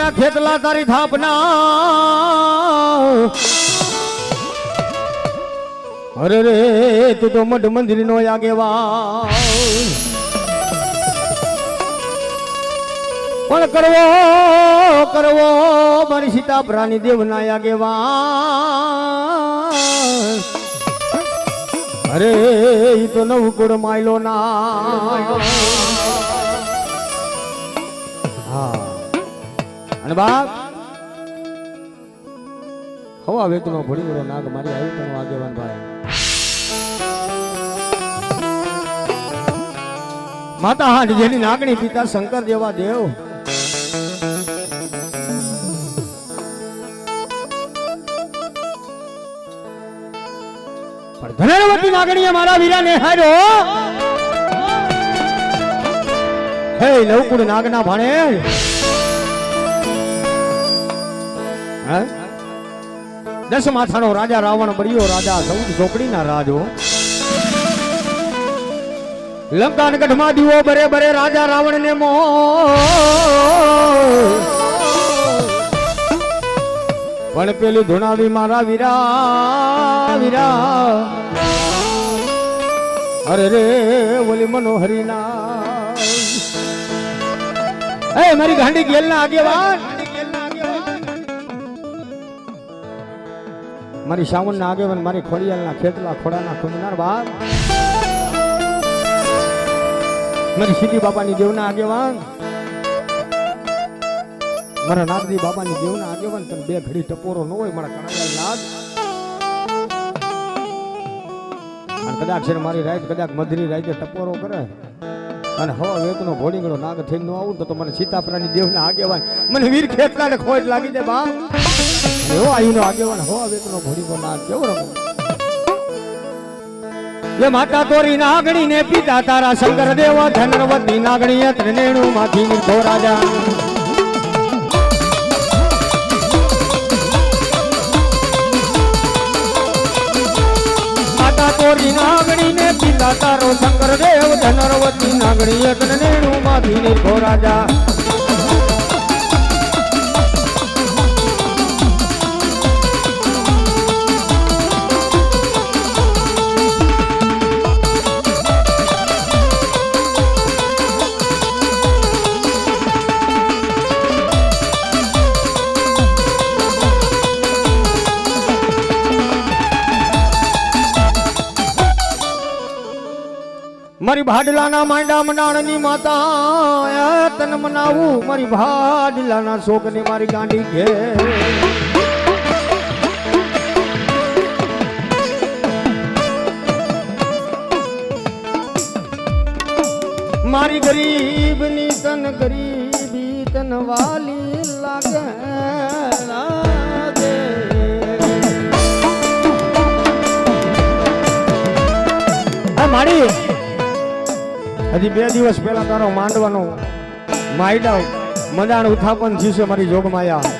વીરા ખેતલા તારી થાપના. અરે રે, તું તો મઢ મંદિર નો આગેવા પણ કરવો કરવો, મારી સીતા પ્રાણી દેવ ના આગેવા અરે તો નવકુળ માયલો ના અને બાપ, હવા વેતનો ભળી ગયો નાગ મારી આવી તનો આગેવાન ભાઈ. માતા હાંડ જેની નાગણી પિતા શંકર જેવા દેવ. પણ ધનરવતી નાગણીએ મારા વીરાને હાર્યો. હે લવકુડ નાગના ભાણે. હે? દસ માથાનો રાજા રાવણ બળ્યો, રાજા ચૌદ ચોકડીના રાજો. લંકાન ગઢમાં દીવો બરે બરે રાજા રાવણ ને મો. પણ પેલી ધુણાવી મારા વીરા. વીરા અરે રે, ઓલી મનોહરી ના એ, મારી ગાંડી ગેલ ના આગેવાન. મારી સાવન ના આગેવાન, મારી ખોડિયાલ ના ખેતલા, ખોડાના ખુંજનાર બાપ. મારી સીધી બાપાની દેવના આગેવાન. મારા નાગદી બાપાની દેવના આગેવાન, તને બે ઘડી ટપોરો ન હોય, મારા કણાયાલ નાગ અને કદાચ છે ને મારી રાઈત, કદાચ મધરી રાતે ટપોરો કરે. અને હવા વેતનો ઘોડીગળો નાગ થઈને ન આવું ને તો મને સીતાપરાની દેવના આગેવાન, મને વીર ખેતલાને ખોટ લાગી દે બા માતા તોરી નાગણી ને પિતા તારા શંકર દેવ ધનવતી નાગણી અત્ર નેણુ માંથી રાજા તોરી નાગણી ને પિતા તારો શંકર દેવ ધનવતી નાગણી અત્ર નેણુ માંથી નિર્ભો રાજા. મારી ભાડલાના માંડા મંડાણની માતા તન મનાવું. મારી ભાડલાના શોકની મારી ગાંડી ઘે મારી ગરીબની તન ગરીબી તન વાલી લાગે મારી હજી બે દિવસ પહેલા તારો માંડવાનો માયડા મદાણ ઉત્થાપન થયું છે મારી જોગમાયા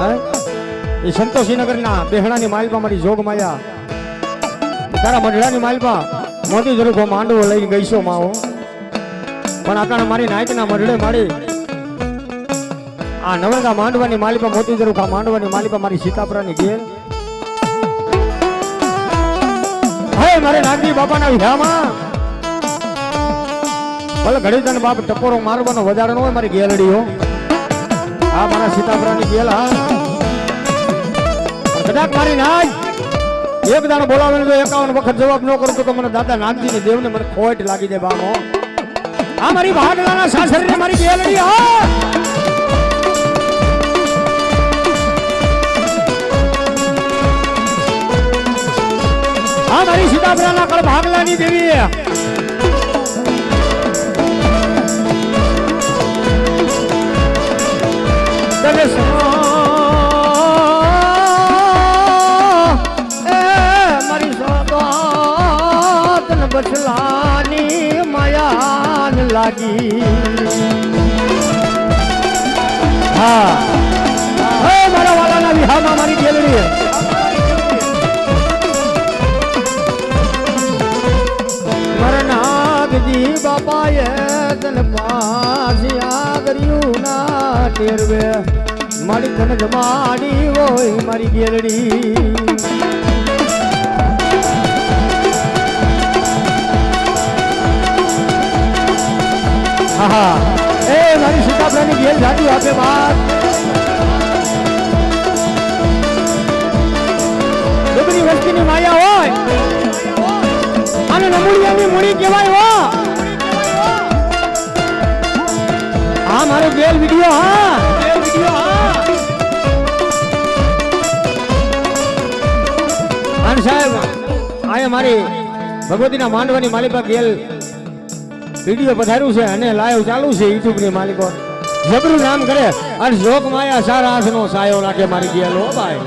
હે? એ સંતોષીનગરના બેહણાની માલપા મારી જોગમાયા તારા મંડળાની માલપા મોતી જરૂર માંડવો લઈને ગઈ છો માવો. પણ આકાણે મારી નાયકના મંડળે મારી આ નવરગા માંડવાની માલિકા મોતી જરૂર માંડવાની માલિકા મારી સીતાપરાની ઘેર હે મારે નાગરી બાપાના વિધામાં ભલે ઘડી તને બાપ ટકોરો મારવાનો વધારે હોય, મારી ગેલડી હો, મારા સીતાપરાની ગેલ, હા. કદાચ મારી નાય. એક દાણો બોલાવે ને જો એકાવન વખત જવાબ ન કરું તો મને દાદા નાગજી ની દેવને મને ખોટ લાગી દે બામો. આ મારી ભાગલાના સાસરી મારી ગેલડી હા આ મારી સીતાપુરાના કળ ભાગલાની દેવી બચલાની માયાન લાગી હા હે મારા વાલાના વિહામાં મારી ગેલરી મરનાગજી બાપાએ તન પાછી આગર્યું ના ટેરવે મારી તન જમાડી હોય મારી ગેલડી આહા એ મારી સીતાફળાની ગેલ જાતી આપે બાપ ડુબરી વસ્તીની માયા હોય. અને નમુડિયાની મૂડી કહેવાય હો. હા, મારો ગેલ વિડિયો, હા. ગેલ સાહેબ આયા મારી ભગવતીના માંડવાની માલિકા ગેલ વીડિયો પધાર્યું છે અને લાઈવ ચાલુ છે યુટ્યુબની માલિકો. જબરું નામ કરે અને શોક માયા સારા હાથનો સાયો રાખે મારી ગેલ લો ભાઈ.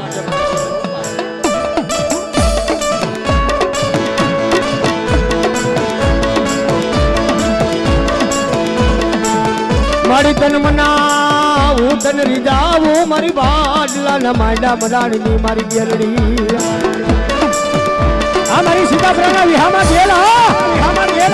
મારી તન મનાવું, તન રીજાવું મારી બાજલા ના માંડા મદાણી મારી ગેરડી આ મારી સીતાફળાના વિહામાં ગેલ હા, વિહામાં ગેલ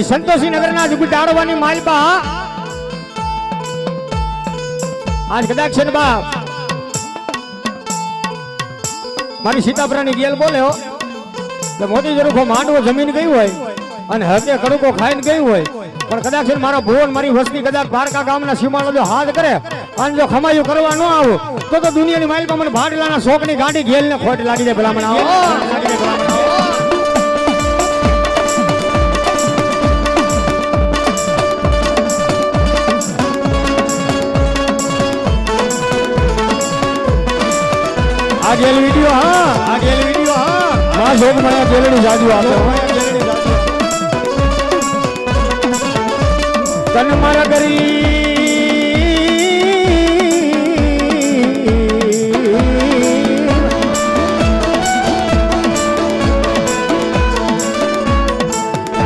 ઈ સંતોષી નગરના જુગુ ડાળવાની માલબા આજ કદાચ છે બાપ. મારી સીતાપુરાની ગેલ બોલ્યો કે મોટી જરુખો માંડવો જમીન ગયું હોય અને હકે કડુકો ખાઈને ગયું હોય. પણ કદાચ મારા ભુવન મારી વસ્તી કદાચ દ્વારકા ગામના સીમાડો જો હાથ કરે અને જો ખમાયું કરવા ન આવું, તો તો દુનિયાની માઇલમાં મને ભાડલાના શોકની ગાડી ગેલને ખોટ લાગી જાય ભલામણ આવો. લાગી જાય ભલામણ આવો. આ ગેલ વિડિયો હા આ ગેલ વિડિયો હા માં જોગ મને ગેલડી જાજુ આપે તન મારા ગરી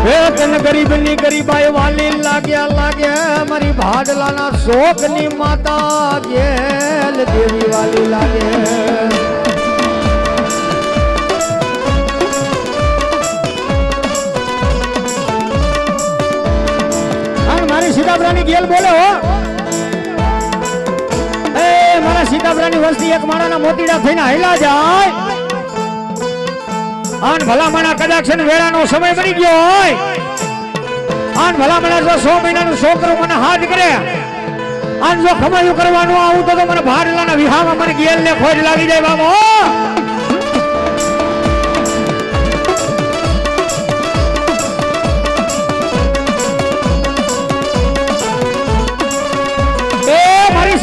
હે તન ગરીબની ગરીબાઈ વાલી લાગ્યા લાગ્યા મારી ભાડલાના શોકની માતા ગેલ દેવી વાલી લાગે સીતાપરાની ગેલ બોલે હો. એ, મારા સીતાપરાની વસ્તી એક માળાના મોતીડા થઈને હેલા જાય. આન ભલામણા કદાચ વેળાનો સમય બની ગયો હોય. આન ભલામણા જો સો મહિનાનું છોકરું મને હાથ કરે. આન જો ખમાયું કરવાનું આવું તો મને ભાડલાના વિહામાં મને ગેલ ને ખોજ લાગી જાય બાબો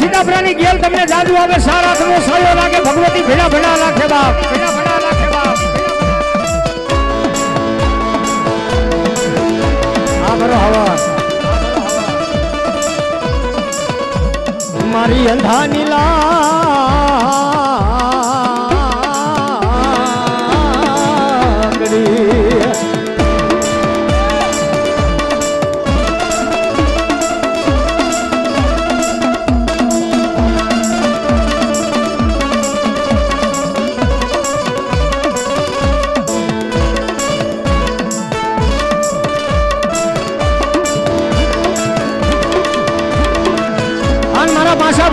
સીતાફળાની ગેલ તમને જાદુ આવે, સારા તમે સાયો લાગે. ભગવતી ભેડા ભેડા લાગે બાપ. ભેડા ભેડા મારી અંધાની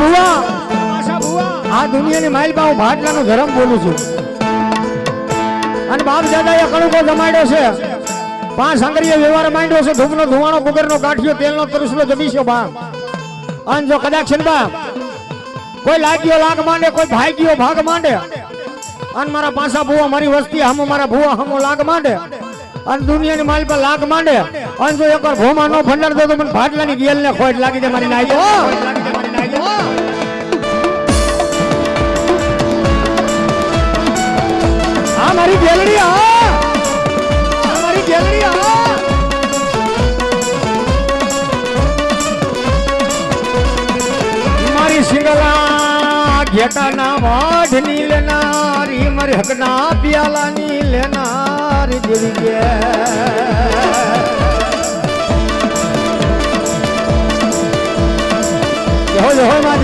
ભુવા. આ દુનિયાની માઇલ હું ભાટલાનો ધર્મ બોલું છું. અને બાપ દાદાએ કણુકો જમાડ્યો છે. પાંચ આંગળીએ વ્યવહાર માંડ્યો છે. ધૂપનો ધુવાણો કુબેરનો કાઠિયો તેલનો તરુસલો જમીશો બા અને જો કદાચ છે બા કોઈ લાગ્યો લાગ માંડે કોઈ ભાગ્યો ભાગ માંડે. અને મારા પાસા ભુવા મારી વસ્તી હમો મારા ભુવા હમો લાગ માંડે. અને દુનિયાની માલ પર લાગ માંડે. અને જો એકવાર ભૂમા નો ભંડાર દો તો મને ભાટલાની ગેલ ને ખોટ લાગી જાય મારી નાઈ जेटा ना वाढ नील नारी मर हकना प्याला नील नारी दिल के जहो जहो मा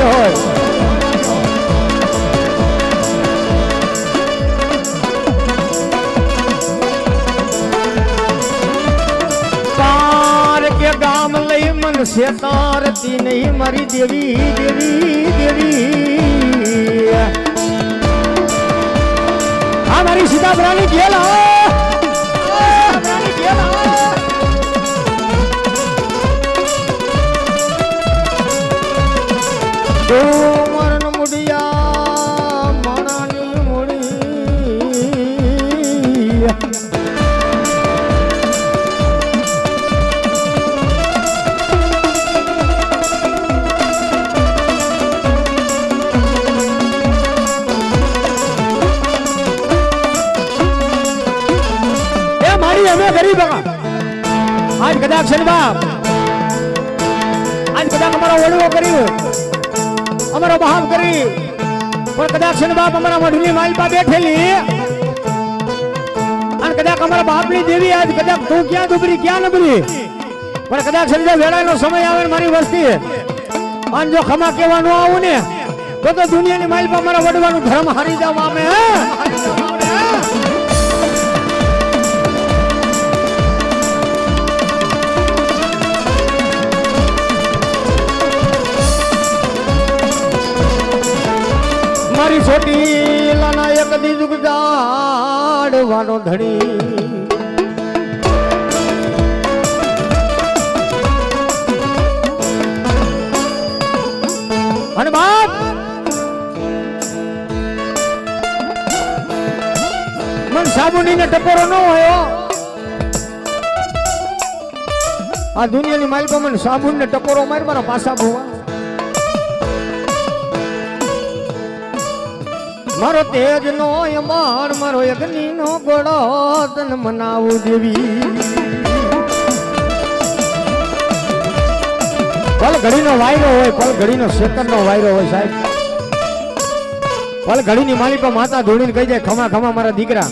से तारती नहीं मरी देवी देवी देवी આ મારી સીતાપરાની ઘેલ મરણ બકા આજ કદાચ બાપ આજ કદાચ અમારો વડવો કર્યું અમારો બહાવ કરી. પણ કદાચ છે ને બાપ અમારા મઢની માલપા બેઠેલી. અને કદાચ અમારા બાપની દેવી આજ કદાચ તું ક્યાં ડૂબરી, ક્યાં નબરી? પણ કદાચ જો વેળાનો સમય આવે મારી વસ્તી. અને જો ખમા કહેવાનું આવું ને, તો તો દુનિયાની માલપા મારા વડવાનું ધર્મ હારી જાવ અમે હે મારી છોટી લાના એક દીજુક જાડવાનો ધણી. અને બાપ! મન સાબુની ને ટપોરો ન હોય આ દુનિયાની માલિકો મને સાબુન ને ટપોરો મારી મારા પાસા ભૂવા મારો તેજ નો અમાર મારો અગ્નિ નો ગોળો તન મનાવું દેવી પલ ઘડીનો વાયરો હોય પલ ઘડીનો સેકન્ડનો વાયરો હોય સાહેબ. પલ ઘડીની માલી પર માતા ધોળીને કહી જાય ખમા ખમા મારા દીકરા.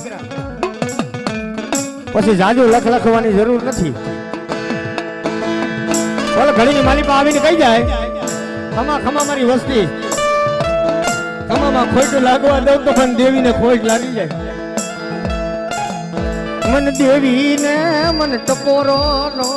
પછી જાજુ લખ લખવાની જરૂર નથી. પલ ઘડીની માલી પર આવીને કહી જાય ખમા ખમા મારી વસ્તી. તમામાં ખોટ લાગવા દઉં તો પણ દેવીને ખોટ લાગી જાય. મન દેવીને મન ટપોરો નો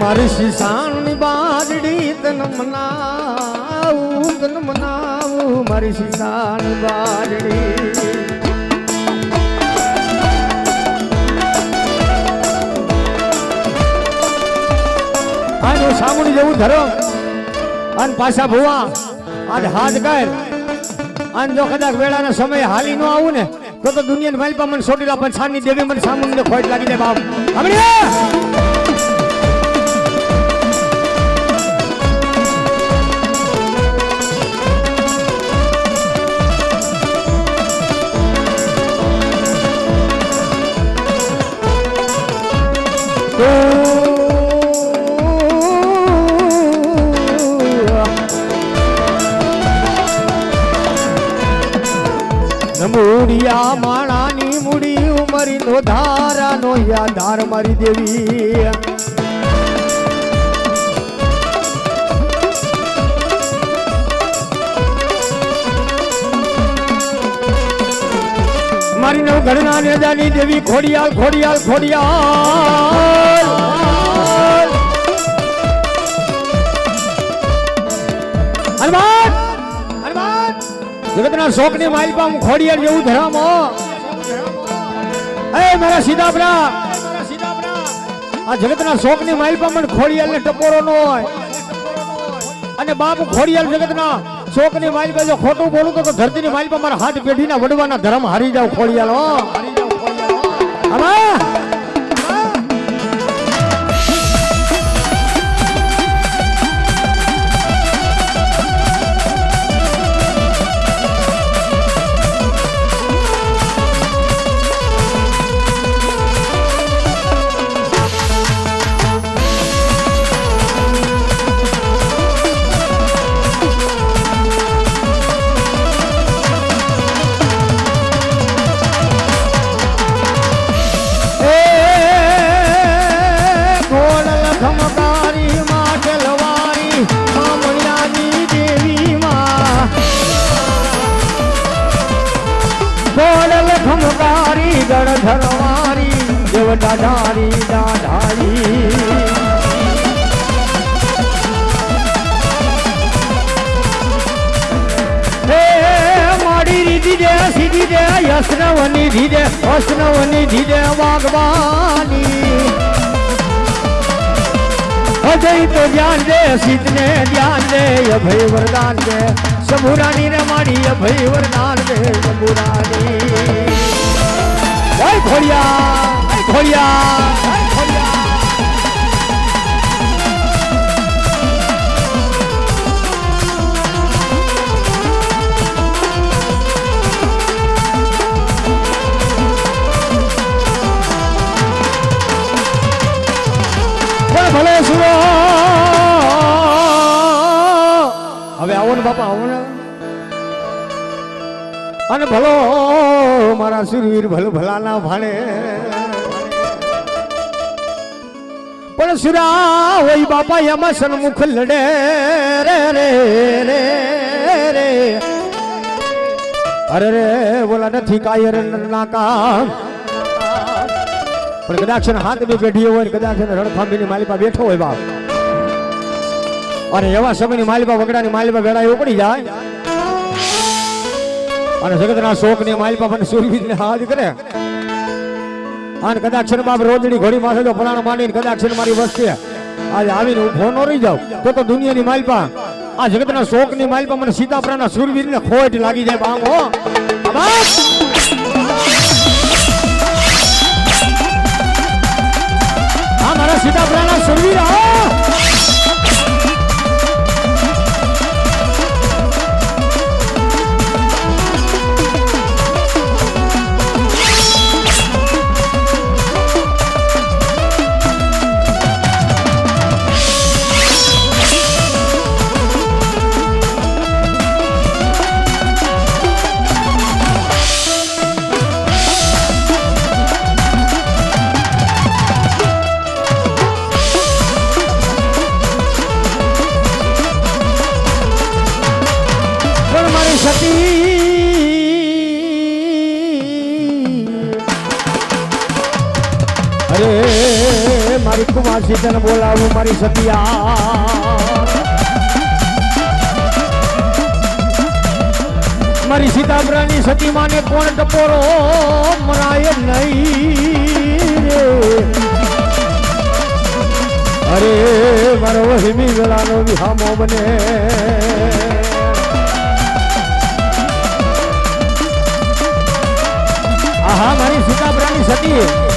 મારી શીશાની બાજડી તન મનાવું તન મનાવું. મારી શીશાની બાજડી આનો સામુની જેવું ધરો અને પાછા ભુવા. આજ હાથ કર. અને જો કદાચ વેળાના સમય હાલી ન આવું ને, તો તો દુનિયાને માલપા મને સોટીલા પણ સાની દેવી મને સામુની ખોટ લાગી જાય બાપ. સાંભળી મૂડિયા માણાની મૂડી ઉમરી નો ધારા નો ધાર મારી દેવી. મારી નવ ઘરના નેજાની દેવી ખોડિયાલ ખોડિયાલ ખોડિયાલ. હનુમાન! જગતના શોકની માઇલ પામ ખોડિયાર જેવું ધરામ. એ મારા સીધાપરા આ જગતના શોકની માઇલ મને ખોડિયાર ને ટપોરો નો હોય. અને બાપ ખોડિયાર જગતના શોકની માલિકા જો ખોટું બોલું તો ધરતી ની માઇલ પામ મારા હાથ પેઢીના વડવાના ધરમ હારી જાવ ખોડિયાર હો. આમાં દાઢારી દાઢારી દે, સીધી દે યસનવની ધીરે વૈષ્ણવની ધીરે વાગવાની અજય તો ધ્યાન દે સીતને ધ્યાન દે, અભય વરદાન દે. શંભુરાની રે માડી અભય વરદાન દે શંભુરાની જય ખોડિયા ખોડિયા ભલે સુરો હવે આવો ને બાપા, આવો ને. અને ભલો મારા સુરવીર ભલ ભલાના ભાણે. પણ સુરા હોય બાપા એમાં સન્મુખ લડે. રે રે રે રે. અરે, રે, બોલા નથી કાયર ના કામ. પણ કદાચ હાથ બી પેઢી હોય કદાચ છે ને રણખાંભીની માલિપા બેઠો હોય બાપ. અને એવા સમયની માલિપા વગડાની માલિપા વેળા એવું પડી જાય. અને જગતના શોકની માલિપા મને સુરવીરને હાથ કરે. અને કદાચ બાપ રોજડી ઘોડી માથે તો પલાણ માંડીને કદાચ મારી વસ્તી આજે આવીને હું ફોન રહી જાઉં. તો તો દુનિયાની માલપા, આ જગતના શોકની માલપા મને સીતાપરાના સુરવીરને ખોટ લાગી જાય બામ હો. આ મારા સીતાપુરાના સુરવીર આવો! સીતાને બોલાવું મારી સતિયા. મારી સીતાબરાની સતી માને કોણ ટપોરો? મરાય નહીં અરે, મારો વહીમી વેળાનો વિહામો બને. આહા, મારી સીતાપુરાની સતી.